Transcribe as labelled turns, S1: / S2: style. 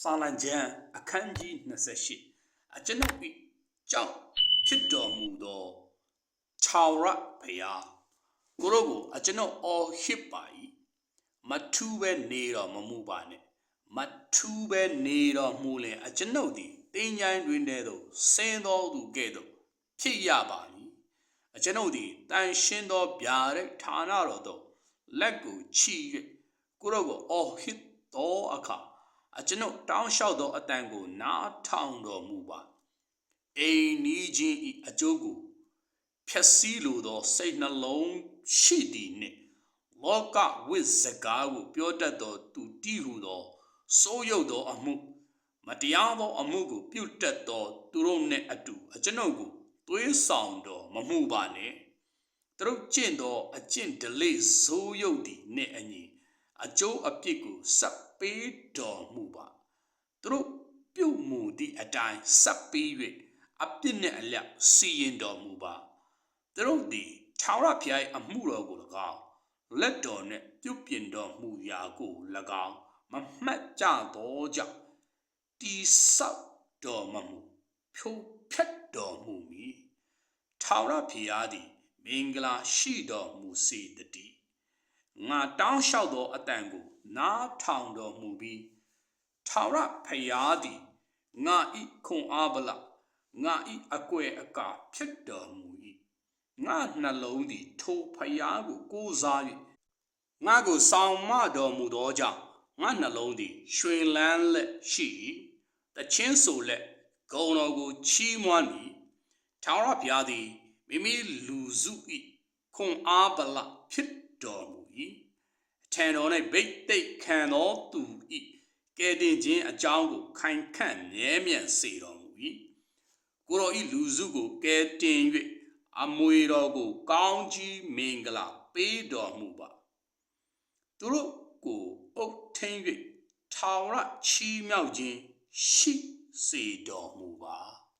S1: စာလံကျမ်းအခန်းကြီး28အကျွန်ုပ်၏ကြောင့်ဖြစ်တော်မူသောခြာရဘုရားကိုရောကိုအကျွန်ုပ်အော်ဟစ်ပါ၏မထူးပဲနေတော်မမူပါနဲ့မထူးပဲနေတော်မူလင်အကျွန်ုပ်သည်တင်းញိုင်းတွင်တည်းသို့ဆင်းတော်သူကဲ့သို့ဖြစ်ရပါမည်အကျွန်ုပ်သည်တန်ရှင်းသောဗျာဒိတ်ဌာနတော်သို့လက်ကိုချီ၍ကိုရောကိုအော်ဟစ်သောအခါ အကျွန်ုပ်တောင်းလျှောက်သောအတန်ကို နားထောင်တော်မူပါအိမ်နီးချင်းဤအကျိုးကိုဖြည့်ဆည်းလိုသော စိတ်နှလုံးရှိသည်နှင့်လောကဝိဇ္ဇကားကိုပြောတတ်သောသူတိဟုသောစိုးရုပ်သောအမှုမတရားသောအမှုကို ပြုတ်တက်သောသူတို့နှင့်အတူအကျွန်ုပ်ကိုသွေးဆောင်တော်မမှုပါနဲ့သူတို့ကျင့်သောအကျင့်ဒလိဇိုးရုပ်သည်နှင့်အညီ အကျိုးအပြစ်ကိုစပ်ပေးတော်မူပါသူတို့ပြုတ်မှုသည့်အတိုင်းစပ်ပေး၍အပြစ်နှင့်အလျောက်စီရင်တော်မူပါသူတို့သည်ထာဝရဘုရား၏အမှုတော်ကို၎င်းလက်တော်နှင့်ပြုတ်ပြင်တော်မူရာကို၎င်းမမှတ်ကြသောကြောင့်တိဆောက်တော်မမူဖြိုဖျက်တော်မူမည်ထာဝရဘုရားသည်မင်္ဂလာရှိတော်မူစေတည်း ငါတောင်းလျှောက်သောအတန်ကို နားထောင်တော်မူပြီးထာဝရဘုရားသည်ငါဤခွန်အားဗလငါဤအကွယ်အကာဖြစ်တော်မူ၏ငါနှလုံးသည် ထိုဖုရားကိုကိုးစား၍ငါကိုဆောင်မတော်မူသောကြောင့်ငါနှလုံးသည်ရွှင်လန်းလက်ရှိ၏တချင်းဆိုလက်ဂုံတော်ကိုချီးမွမ်းသည်ထာဝရဘုရားသည်မိမိလူစု၏ခွန်အားဗလဖြစ်တော်မူ၏ အထံတော်၌ဗိတ်သိက်ခံသောသူ၏ကဲတင်ခြင်းအကြောင်းကိုခိုင်ခန့်မြဲမြံစေတော်မူ၏ကိုတော်ဤလူစုကိုကဲတင်၍အမွေတော်ကို ကောင်းကြီးမင်္ဂလာပေးတော်မူပါသူတို့ကိုအုပ်ထင်း၍ထာဝရချီးမြှောက်ခြင်းရှိစေတော်မူပါ